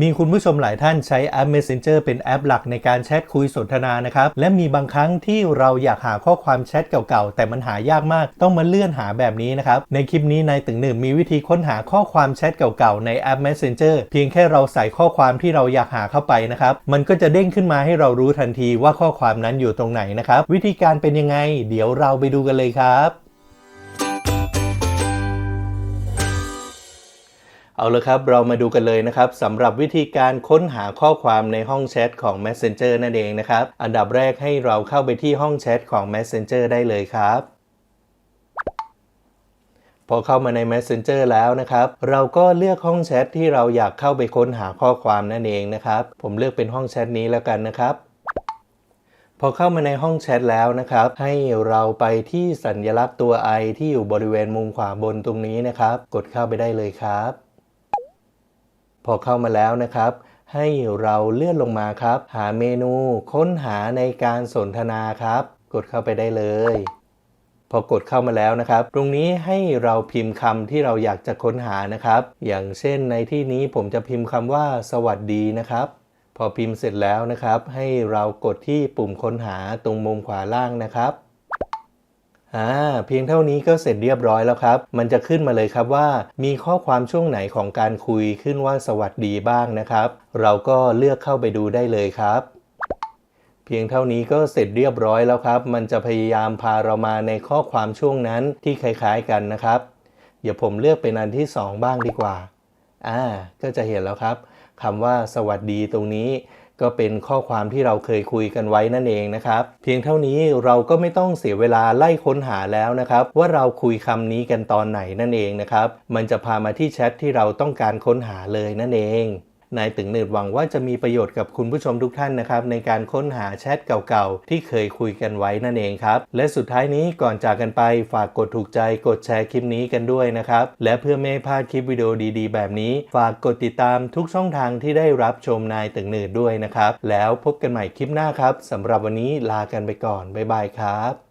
มีคุณผู้ชมหลายท่านใช้แอป Messenger เป็นแอปหลักในการแชทคุยสนทนานะครับ และมีบางครั้งที่เราอยากหาข้อความแชทเก่าๆ แต่มันหายากมาก ต้องมาเลื่อนหาแบบนี้นะครับ ในคลิปนี้นายตึงหนึ่งมีวิธีค้นหาข้อความแชทเก่าๆ ในแอป Messenger เพียงแค่เราใส่ข้อความที่เราอยากหาเข้าไปนะครับ มันก็จะเด้งขึ้นมาให้เรารู้ทันทีว่าข้อความนั้นอยู่ตรงไหนนะครับ วิธีการเป็นยังไง เดี๋ยวเราไปดูกันเลยครับ เอาละครับ เรามาดูกันเลยนะครับสำหรับวิธีการค้นหาข้อความในห้องแชทของ Messenger นั่นเองนะครับ อันดับแรกให้เราเข้าไปที่ห้องแชทของ Messenger ได้เลยครับพอเข้ามาใน Messenger แล้วนะครับ เราก็เลือกห้องแชทที่เราอยากเข้าไปค้นหาข้อความนั่นเองนะครับ ผมเลือกเป็นห้องแชทนี้แล้วกันนะครับ พอเข้ามาในห้องแชทแล้วนะครับ ให้เราไปที่สัญลักษณ์ตัว i ที่อยู่บริเวณมุมขวาบนตรงนี้นะครับ กดเข้าไปได้เลยครับ พอเข้ามาแล้วนะครับ ให้เราเลื่อนลงมาครับ หาเมนูค้นหาในการสนทนาครับ กดเข้าไปได้เลย พอกดเข้ามาแล้วนะครับ ตรงนี้ให้เราพิมพ์คำที่เราอยากจะค้นหานะครับ อย่างเช่นในที่นี้ผมจะพิมพ์คำว่า สวัสดีนะครับ พอพิมพ์เสร็จแล้วนะครับ ให้เรากดที่ปุ่มค้นหาตรงมุมขวาล่างนะครับ อ่าเพียงเท่านี้ก็เสร็จเรียบร้อยแล้วครับ มันจะขึ้นมาเลยครับว่า มีข้อความช่วงไหนของการคุยขึ้นว่าสวัสดีบ้างนะครับ เราก็เลือกเข้าไปดูได้เลยครับ เพียงเท่านี้ก็เสร็จเรียบร้อยแล้วครับ มันจะพยายามพาเรามาในข้อความช่วงนั้นที่คล้ายๆกันนะครับเดี๋ยวผมเลือกเป็นอันที่ 2 บ้างดีกว่าอ่าก็จะเห็นแล้วครับคำว่าสวัสดีตรงนี้ ก็เป็นข้อความที่เราเคยคุยกันไว้นั่นเองนะครับ เพียงเท่านี้เราก็ไม่ต้องเสียเวลาไล่ค้นหาแล้วนะครับ ว่าเราคุยคำนี้กันตอนไหนนั่นเองนะครับ มันจะพามาที่แชทที่เราต้องการค้นหาเลยนั่นเอง นายตึงหนืดหวังว่าจะมีประโยชน์กับคุณผู้ชมทุกท่านนะครับ ในการค้นหาแชทเก่าๆ ที่เคยคุยกันไว้นั่นเองครับ และสุดท้ายนี้ก่อนจากกันไปฝากกดถูกใจกดแชร์คลิปนี้กันด้วยนะครับ และเพื่อไม่พลาดคลิปวิดีโอดีๆ แบบนี้ ฝากกดติดตามทุกช่องทางที่ได้รับชมนายตึงหนืดด้วยนะครับแล้วพบกันใหม่คลิปหน้าครับสำหรับวันนี้ลากันไปก่อนบ๊ายบายครับ